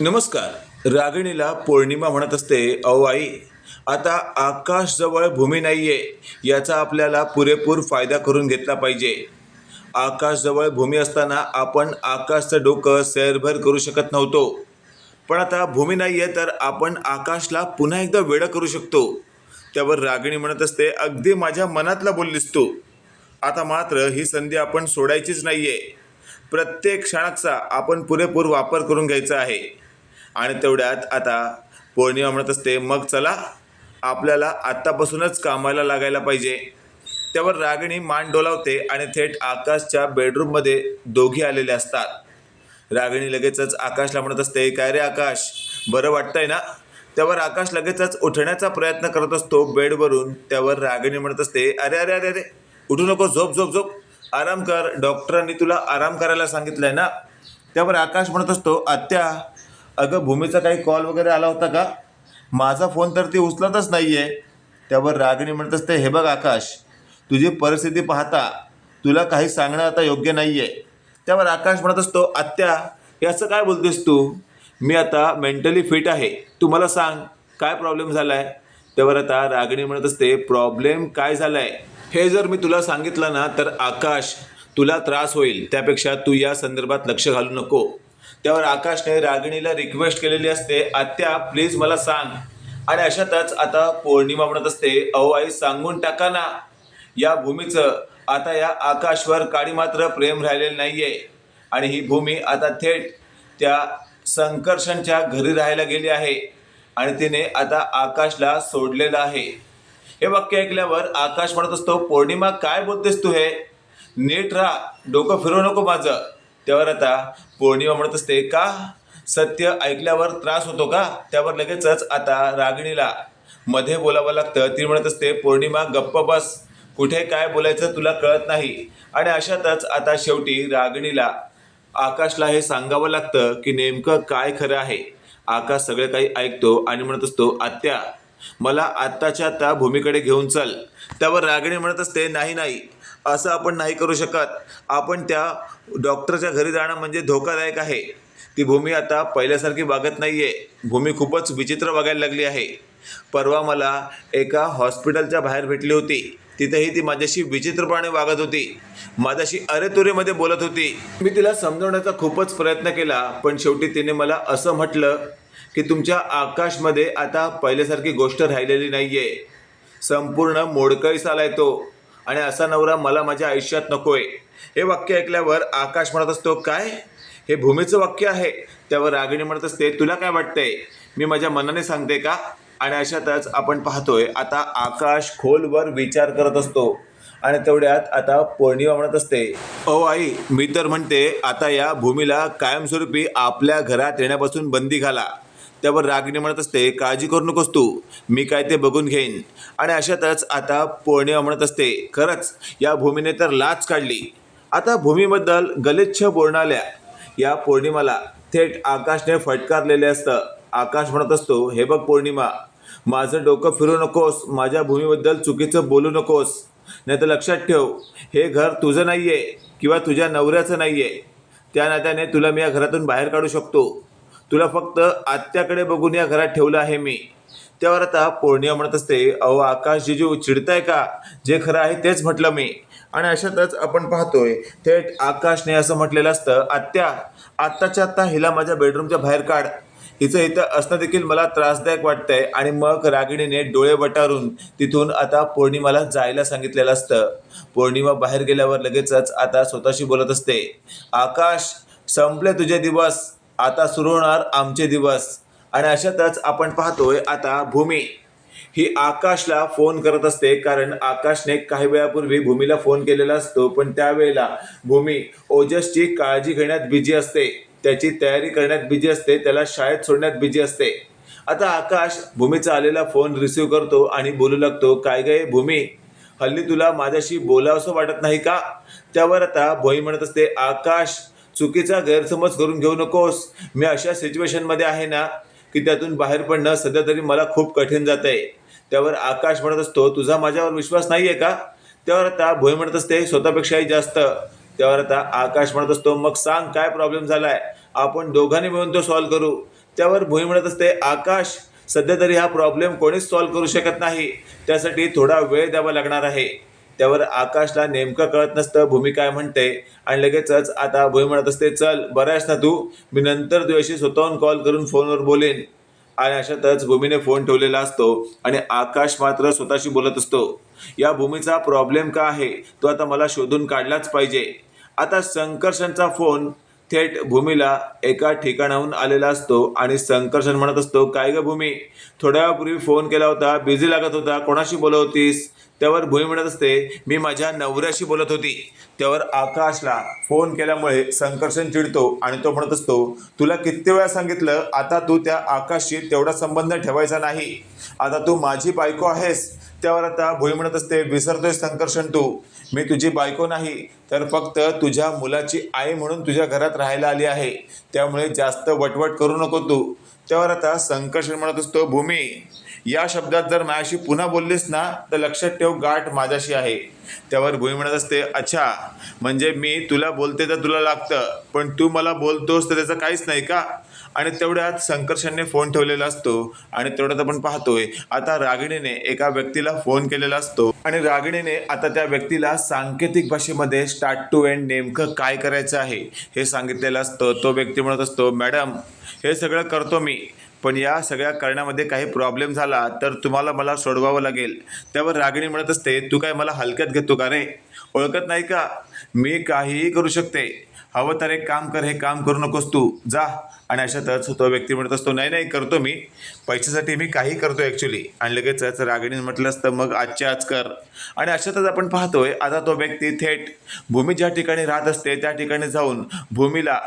नमस्कार. रागिणीला पौर्णिमा म्हणत असते अहो आई आता आकाश जवळ भूमी नाहीये याचा आपल्याला पुरेपूर फायदा करून घेतला पाहिजे. आकाश जवळ भूमी असताना आपण आकाशचं डोकं सैरभर करू शकत नव्हतो. पण आता भूमी नाही आहे तर आपण आकाशला पुन्हा एकदा वेडं करू शकतो. त्यावर रागिणी म्हणत असते अगदी माझ्या मनातला बोललीस तू. आता मात्र ही संधी आपण सोडायचीच नाही आहे प्रत्येक क्षणाचा आपण पुरेपूर वापर करून घ्यायचा आहे. आणि तेवढ्यात आता पौर्णिमा म्हणत असते मग चला आपल्याला आत्तापासूनच कामाला लागायला पाहिजे. त्यावर रागिणी मान डोलावते आणि थेट आकाशच्या बेडरूममध्ये दोघी आलेले असतात. रागिणी लगेचच आकाशला म्हणत असते काय रे आकाश? बरं वाटतंय ना? त्यावर आकाश लगेचच उठण्याचा प्रयत्न करत असतो बेडवरून. त्यावर रागिणी म्हणत असते अरे अरे अरे अरे उठू नको झोप झोप झोप. आराम कर. डॉक्टरांनी तुला आराम करायला सांगितलंय ना? त्यावर आकाश म्हणत असतो आत्या अगं भूमीचा काही कॉल वगैरे आला होता का? माझा फोन तर ती उचलतच नाही आहे त्यावर रागिणी म्हणत असते हे बघ आकाश तुझी परिस्थिती पाहता तुला काही सांगणं आता योग्य नाही आहे त्यावर आकाश म्हणत असतो आत्या याचं असं काय बोलतेस तू? मी आता मेंटली फिट आहे. तू मला सांग काय प्रॉब्लेम झाला आहे त्यावर आता रागिणी म्हणत असते प्रॉब्लेम काय झाला आहे हे जर मी तुला सांगितलं ना तर आकाश तुला त्रास होईल. त्यापेक्षा तू या संदर्भात लक्ष घालू नको. त्यावर आकाशने रागिणीला रिक्वेस्ट केलेली असते आत्या प्लीज मला सांग. आणि अशातच आता पौर्णिमा म्हणत असते अहो आई सांगून टाका ना. या भूमीचं आता या आकाशवर काडी मात्र प्रेम राहिलेलं नाही आहे आणि ही भूमी आता थेट त्या संकर्षणच्या घरी राहायला गेली आहे. आणि तिने आता आकाशला सोडलेलं आहे. हे वाक्य ऐकल्यावर आकाश म्हणत असतो पौर्णिमा काय बोलतेस तू हे? नीट राहा. डोकं फिरवू नको माझं. त्यावर आता पौर्णिमा म्हणत असते का? सत्य ऐकल्यावर त्रास होतो का? त्यावर लगेचच आता रागिणीला मध्ये बोलावं लागतं. ती म्हणत असते पौर्णिमा गप्प बस. कुठे काय बोलायचं तुला कळत नाही. आणि अशातच आता शेवटी रागिणीला आकाशला हे सांगावं लागतं की नेमकं काय खरं आहे. आकाश सगळं काही ऐकतो आणि म्हणत असतो आत्या मला आत्ताच्या आत्ता भूमीकडे घेऊन चल. त्यावर रागिणी म्हणत असते नाही नाही. असं आपण नाही करू शकत. आपण त्या डॉक्टरच्या घरी जाणं म्हणजे धोकादायक आहे. ती भूमी आता पहिल्यासारखी वागत नाही आहे भूमी खूपच विचित्र वागायला लागली आहे. परवा मला एका हॉस्पिटलच्या बाहेर भेटली होती. तिथेही ती माझ्याशी विचित्रपणे वागत होती. माझ्याशी अरेतुरेमध्ये बोलत होती. मी तिला समजवण्याचा खूपच प्रयत्न केला पण शेवटी तिने मला असं म्हटलं की तुमच्या आकाशमध्ये आता पहिल्यासारखी गोष्ट राहिलेली नाही आहे संपूर्ण मोडकळीस आलाय तो. आणि असा नवरा मला माझ्या आयुष्यात नकोय. हे वाक्य ऐकल्यावर आकाश म्हणत असतो काय? हे भूमीचं वाक्य आहे. त्यावर रागिणी म्हणत असते तुला काय वाटतंय? मी माझ्या मनाने सांगते का? आणि अशातच आपण पाहतोय आता आकाश खोलवर विचार करत असतो. आणि तेवढ्यात आता पौर्णिमा म्हणत असते ओ आई मी तर म्हणते आता या भूमीला कायमस्वरूपी आपल्या घरात येण्यापासून बंदी घाला. त्यावर रागिणी म्हणत असते काळजी करू नकोस तू मी काय ते बघून घेईन. आणि अशातच आता पौर्णिमा म्हणत असते खरंच या भूमीने तर लाच काढली. आता भूमीबद्दल गलिच्छ बोलणाऱ्या या पौर्णिमाला थेट आकाशने फटकारलेले असतं. आकाश म्हणत असतो हे बघ पौर्णिमा माझं डोकं फिरू नकोस माझ्या भूमीबद्दल चुकीचं बोलू नकोस. नाही तर लक्षात ठेव हे घर तुझं नाही आहे किंवा तुझ्या नवऱ्याचं नाही आहे त्या नात्याने तुला मी या घरातून बाहेर काढू शकतो. तुला फक्त आत्याकडे बघून या घरात ठेवलं आहे मी. त्यावर आता पौर्णिमा म्हणत असते अहो आकाश जिजू चिडताय का? जे खरं आहे तेच म्हटलं मी. आणि अशातच आपण पाहतोय थेट आकाशने असं म्हटलेलं असतं आत्या आत्ताच्या आत्ता हिला माझ्या बेडरूमच्या बाहेर काढ. हिचं इथं असणं देखील मला त्रासदायक वाटतंय आणि मग रागिणीने डोळे वटारून तिथून आता पौर्णिमाला जायला सांगितलेलं असतं. पौर्णिमा बाहेर गेल्यावर लगेचच आता स्वतःशी बोलत असते आकाश संपले तुझे दिवस. आता सुरू होणार आमचे दिवस. आणि अशातच आपण पाहतोय आता भूमी. ही आकाशला फोन करत असते कारण आकाशने काही वेळापूर्वी भूमीला फोन केलेला असतो पण त्यावेळेला भूमी ओजसची काळजी घेण्यात बिझी असते. त्याची तयारी करण्यात बिझी असते त्याला शाळेत सोडण्यात बिझी असते. आता आकाश भूमीचा आलेला फोन रिसिव्ह करतो आणि बोलू लागतो काय गे भूमी? हल्ली तुला माझ्याशी बोलावंसं वाटत नाही का? त्यावर आता भोई म्हणत असते आकाश चुकीचा गैरसमज करून घेऊ नकोस. मी अशा सिच्युएशनमध्ये आहे ना की त्यातून बाहेर पडणं सध्या तरी मला खूप कठीण जात आहे त्यावर आकाश म्हणत असतो तुझा माझ्यावर विश्वास नाही आहे का? त्यावर आता भोय म्हणत असते स्वतःपेक्षाही जास्त. त्यावर आता आकाश म्हणत असतो मग सांग काय प्रॉब्लेम झालाय? आपण दोघांनी मिळून तो सॉल्व्ह करू. त्यावर भोई म्हणत असते आकाश सध्या तरी हा प्रॉब्लेम कोणीच सॉल्व्ह करू शकत नाही. त्यासाठी थोडा वेळ द्यावा लागणार आहे. त्यावर आकाशला नेमकं कळत नसतं भूमी काय म्हणते. आणि लगेचच आता भूमी म्हणत असते चल बरं आहेस ना तू? मी नंतर तुझ्याशी स्वतःहून कॉल करून फोनवर बोलेन. आणि अशातच भूमीने फोन ठेवलेला असतो आणि आकाश मात्र स्वतःशी बोलत असतो. या भूमीचा प्रॉब्लेम का आहे? तो आता मला शोधून काढलाच पाहिजे. आता संकर्षणचा फोन थेट भूमीला एका ठिकाणाहून आलेला असतो आणि संकर्षण म्हणत असतो काय ग भूमी? थोड्या वेळापूर्वी फोन केला होता बिझी लागत होता कोणाशी बोलत होतीस? त्यावर भूमी म्हणत असते मी माझ्या नवऱ्याशी बोलत होती. त्यावर आकाशला फोन केल्यामुळे संकर्षण चिडतो आणि तो म्हणत असतो तुला किती वेळा सांगितलं आता तू त्या आकाशशी तेवढा संबंध ठेवायचा नाही. आता तू माझी बायको आहेस त्यावर आता भुई म्हणत असते विसरतोय संकर्षण तू मी तुझी बायको नाही तर फक्त तुझ्या मुलाची आई म्हणून तुझ्या घरात राहायला आली आहे. त्यामुळे जास्त वटवट करू नको तू. त्यावर आता संकर्षण म्हणत असतो भूमी या शब्दात जर माझ्याशी पुन्हा बोललीस ना तर लक्षात ठेव गाठ माझ्याशी आहे. त्यावर भुई म्हणत असते अच्छा म्हणजे मी तुला बोलते तर तुला लागतं पण तू मला बोलतोस तर त्याचं काहीच नाही का? आणि तेवढ्यात संकर्षणने फोन ठेवलेला असतो आणि तेवढ्यात आपण पाहतोय आता रागिणीने एका व्यक्तीला फोन केलेला असतो आणि रागिणीने आता त्या व्यक्तीला सांकेतिक भाषेमध्ये स्टार्ट टू एंड नेमकं काय करायचं आहे हे सांगितलेलं असतं. तो व्यक्ती म्हणत असतो मॅडम हे सगळं करतो मी पण या सगळ्या करण्यामध्ये काही प्रॉब्लेम झाला तर तुम्हाला मला सोडवावं लागेल. त्यावर रागिणी म्हणत असते तू काय मला हलक्यात घेतो का रे? ओळखत नाही का? मी काहीही करू शकते. हवं तर एक काम कर हे काम करू नकोस तू. जा. आणि अशातच तो व्यक्ती म्हणत असतो नाही नाही करतो मी. पैशासाठी मी काही करतो ॲक्च्युली आणि लगेचच रागिणी म्हटलं असतं मग आजच्या आज कर. आणि अशातच आपण पाहतोय आता तो व्यक्ती थेट भूमी ज्या ठिकाणी राहत असते त्या ठिकाणी जाऊन भूमीला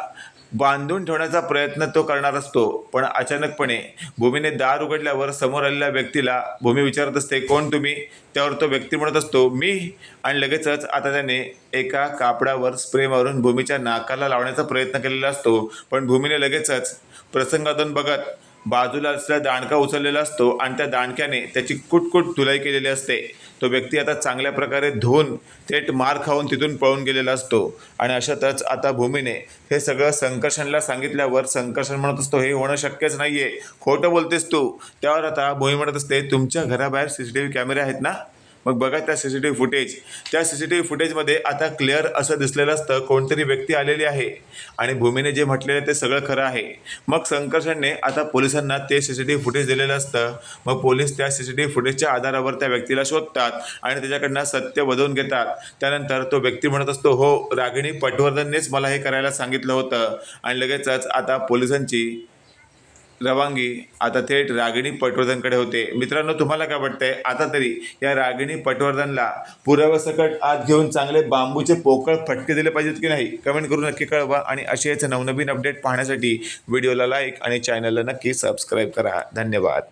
बांधून ठेवण्याचा प्रयत्न तो करणार असतो. पण अचानकपणे भूमीने दार उघडल्यावर समोर आलेल्या व्यक्तीला भूमी विचारत असते कोण तुम्ही? त्यावर तो व्यक्ती म्हणत असतो मी. आणि लगेचच आता त्याने एका कापडावर स्प्रे मारून भूमीच्या नाकाला लावण्याचा प्रयत्न केलेला असतो. पण भूमीने लगेचच प्रसंगातून बघत बाजूला असलेला दांडका उचललेला असतो आणि त्या दांडक्याने त्याची कुटकुट धुलाई केलेली असते. तो व्यक्ती आता चांगल्या प्रकारे धुवून थेट मार खाऊन तिथून पळून गेलेला असतो. आणि अशातच आता भूमीने हे सगळं संकर्षणला सांगितल्यावर संकर्षण म्हणत असतो हे होणं शक्यच नाही आहे खोटं बोलतेस तू. त्यावर आता भूमी म्हणत असते तुमच्या घराबाहेर सी सी टी व्ही कॅमेरे आहेत ना? मग बघा त्या C C T V footage त्या सी सी टी व्ही फुटेजमध्ये आता क्लिअर असं दिसलेलं असतं कोणतरी व्यक्ती आलेली आहे. आणि भूमीने जे म्हटलेलं ते सगळं खरं आहे. मग संकर्षणने आता पोलिसांना ते C C T V footage दिलेलं असतं. मग पोलीस त्या सी सी टी व्ही फुटेजच्या आधारावर त्या व्यक्तीला शोधतात आणि त्याच्याकडनं सत्य वधवून घेतात. त्यानंतर तो व्यक्ती म्हणत असतो हो रागिणी पटवर्धननेच मला हे करायला सांगितलं होतं. आणि लगेचच आता पोलिसांची रवानगी आता थेट रागिणी पटवर्धनकडे होते. मित्रांनो तुम्हाला काय वाटतंय? आता तरी या रागिणी पटवर्धनला पुराव्यासकट आत घेऊन चांगले बांबूचे पोकळ फटके दिले पाहिजेत की नाही? कमेंट करून नक्की कळवा आणि असे याचं नवनवीन अपडेट पाहण्यासाठी व्हिडिओला लाईक आणि चॅनलला नक्की सबस्क्राईब करा. धन्यवाद.